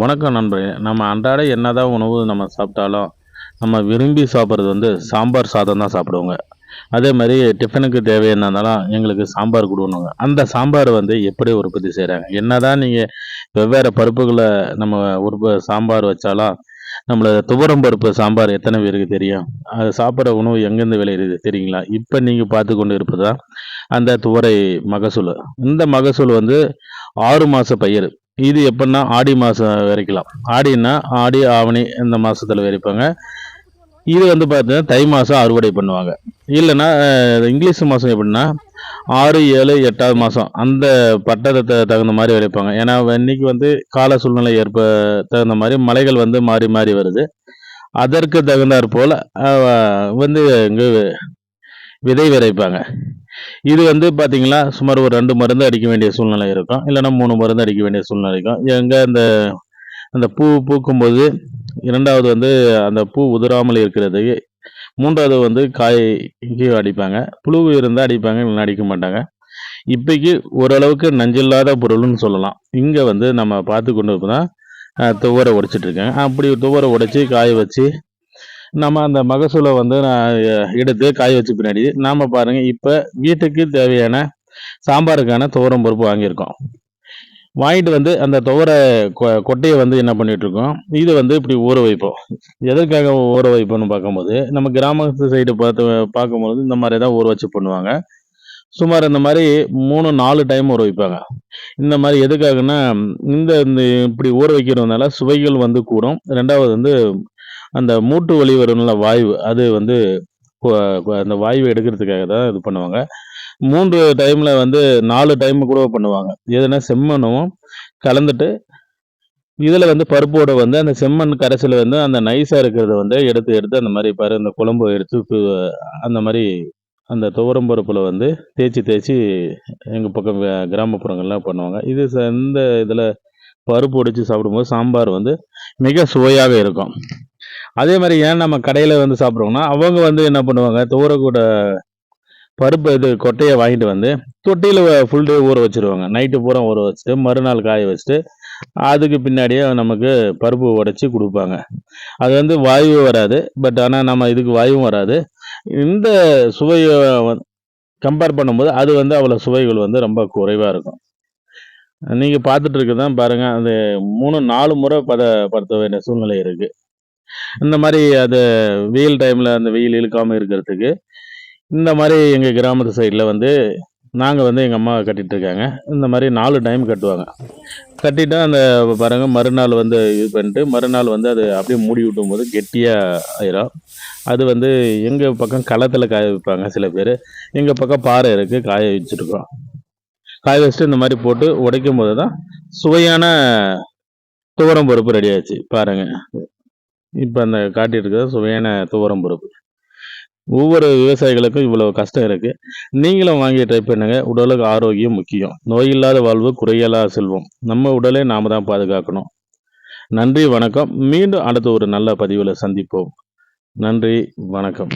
வணக்கம் நண்பர்களே நம்ம அன்றாட என்னதான் உணவு நம்ம சாப்பிட்டாலும் நம்ம விரும்பி சாப்பிட்றது வந்து சாம்பார் சாதம் தான் சாப்பிடுவோங்க. அதே மாதிரி டிஃபனுக்கு தேவையான எங்களுக்கு சாம்பார் கொடுக்கணுங்க. அந்த சாம்பார் வந்து எப்படி உற்பத்தி செய்கிறாங்க என்னதான் நீங்கள் வெவ்வேறு பருப்புகளை நம்ம உற்ப சாம்பார் வச்சாலும் நம்மளோட துவரம் பருப்பு சாம்பார் எத்தனை பேருக்கு தெரியும்? அது சாப்பிட்ற உணவு எங்கேருந்து விளையிறது தெரியுங்களா? இப்போ நீங்கள் பார்த்து கொண்டு இருப்பது தான் அந்த துவரை மகசூல். இந்த மகசூல் வந்து ஆறு மாத பயிர். இது எப்படின்னா ஆடி மாதம் விதைக்கலாம். ஆடின்னா ஆடி ஆவணி இந்த மாதத்தில் விதைப்பாங்க. இது வந்து பார்த்தீங்கன்னா தை மாதம் அறுவடை பண்ணுவாங்க. இல்லைன்னா இங்கிலீஷ் மாதம் எப்படின்னா ஆறு ஏழு எட்டாவது மாதம் அந்த பட்டத்தை தகுந்த மாதிரி விளைப்பாங்க ஏன்னா இன்னைக்கு வந்து கால சூழ்நிலை ஏற்ப தகுந்த மாதிரி மலைகள் வந்து மாறி மாறி வருது. அதற்கு தகுந்தாற் போல் வந்து இங்கே விதை விதைப்பாங்க. இது வந்து பார்த்திங்கன்னா சுமார் ஒரு ரெண்டு மருந்து அடிக்க வேண்டிய சூழ்நிலை இருக்கும். இல்லைன்னா மூணு மருந்து அடிக்க வேண்டிய சூழ்நிலை இருக்கும். எங்கே அந்த அந்த பூ பூக்கும்போது இரண்டாவது வந்து அந்த பூ உதிராமல் இருக்கிறதுக்கு மூன்றாவது வந்து காய்க்கு அடிப்பாங்க. புழு இருந்தால் அடிப்பாங்க இல்லைன்னா அடிக்க மாட்டாங்க. இப்போக்கி ஓரளவுக்கு நஞ்சில்லாத பொருள்னு சொல்லலாம். இங்கே வந்து நம்ம பார்த்து கொண்டு தான் துவரை உடைச்சிட்டுருக்காங்க அப்படி துவரை உடைச்சி காய வச்சு நம்ம அந்த மகசூலை வந்து நான் எடுத்து காய வச்ச பின்னாடி. நாம் பாருங்கள் இப்போ வீட்டுக்கு தேவையான சாம்பாருக்கான துவரம் பருப்பு வாங்கியிருக்கோம். வாங்கிட்டு வந்து அந்த துவர கொ- கொட்டையை வந்து என்ன பண்ணிகிட்ருக்கோம் இது வந்து இப்படி ஊற வைப்போம். எதற்காக ஊற வைப்போம்னு பார்க்கும்போது நம்ம கிராமத்து சைடு பார்த்து பார்க்கும்போது இந்த மாதிரி தான் ஊற வச்சு பண்ணுவாங்க. சுமார் இந்த மாதிரி மூணு நாலு டைம் ஊற வைப்பாங்க. இந்த மாதிரி எதுக்காகன்னா இந்த இந்த இப்படி ஊற வைக்கிறதுனால சுவைகள் வந்து கூடும். ரெண்டாவது வந்து அந்த மூட்டு வழி வரும்ல வாய்வு அது வந்து அந்த வாய்வு எடுக்கிறதுக்காக தான் இது பண்ணுவாங்க. மூன்று டைமில் வந்து நாலு டைம் கூட பண்ணுவாங்க. எதுனா செம்மண்ணும் கலந்துட்டு இதில் வந்து பருப்போடு வந்து அந்த செம்மண் கரைசல் வந்து அந்த நைஸாக இருக்கிறத வந்து எடுத்து எடுத்து அந்த மாதிரி பாரு அந்த குழம்பு எடுத்து அந்த மாதிரி அந்த துவரம் பருப்பில் வந்து தேய்ச்சி தேய்ச்சி எங்கள் பக்கம் கிராமப்புறங்கள்லாம் பண்ணுவாங்க. இது இந்த இதில் பருப்பு உடைச்சு சாப்பிடும்போது சாம்பார் வந்து மிக சுவையாக இருக்கும். அதே மாதிரி ஏன் நம்ம கடையில் வந்து சாப்பிட்றோம்னா அவங்க வந்து என்ன பண்ணுவாங்க துவர பருப்பு இது கொட்டையை வாங்கிட்டு வந்து தொட்டியில் ஃபுல் டே ஊற வச்சிருவாங்க. நைட்டு பூரா ஊற வச்சுட்டு மறுநாள் காய வச்சுட்டு அதுக்கு பின்னாடியே நமக்கு பருப்பு உடைச்சி கொடுப்பாங்க. அது வந்து வாயு வராது பட் ஆனால் நம்ம இதுக்கு வாயுவும் வராது. இந்த சுவையை கம்பேர் பண்ணும்போது அது வந்து அவ்வளோ சுவைகள் வந்து ரொம்ப குறைவாக இருக்கும். நீங்கள் பார்த்துட்டு இருக்க தான் பாருங்கள் அது மூணு நாலு முறை பத படுத்த வேண்டிய சூழ்நிலை இருக்குது இந்த மாதிரி அது வெயில் டைமில் அந்த வெயில் இழுக்காமல் இருக்கிறதுக்கு இந்த மாதிரி எங்கள் கிராமத்து சைடில் வந்து நாங்கள் வந்து எங்கள் அம்மா கட்டிகிட்ருக்காங்க இருக்காங்க. இந்த மாதிரி நாலு டைம் கட்டுவாங்க. கட்டிட்டு அந்த பாருங்க மறுநாள் வந்து இது பண்ணிட்டு மறுநாள் வந்து அது அப்படியே மூடி விட்டும் போது கெட்டியாக ஆயிரும். அது வந்து எங்கள் பக்கம் களத்தில் காய வைப்பாங்க சில பேர். எங்கள் பக்கம் பாறை இருக்குது காய வச்சுருக்கோம் காய வச்சுட்டு இந்த மாதிரி போட்டு உடைக்கும் போது தான் சுவையான துவரம் பருப்பு ரெடி ஆச்சு. பாருங்க. இப்போ அந்த காட்டிட்டு சுவையான துவரம் பருப்பு. ஒவ்வொரு விவசாயிகளுக்கும் இவ்வளோ கஷ்டம் இருக்குது நீங்களும் வாங்கி ட்ரை பண்ணுங்க. உடலுக்கு ஆரோக்கியம் முக்கியம். நோயில்லாத வாழ்வு குறையலாக செல்வம். நம்ம உடலை நாம் தான் பாதுகாக்கணும். நன்றி வணக்கம். மீண்டும் அடுத்த ஒரு நல்ல பதிவில் சந்திப்போம். நன்றி வணக்கம்.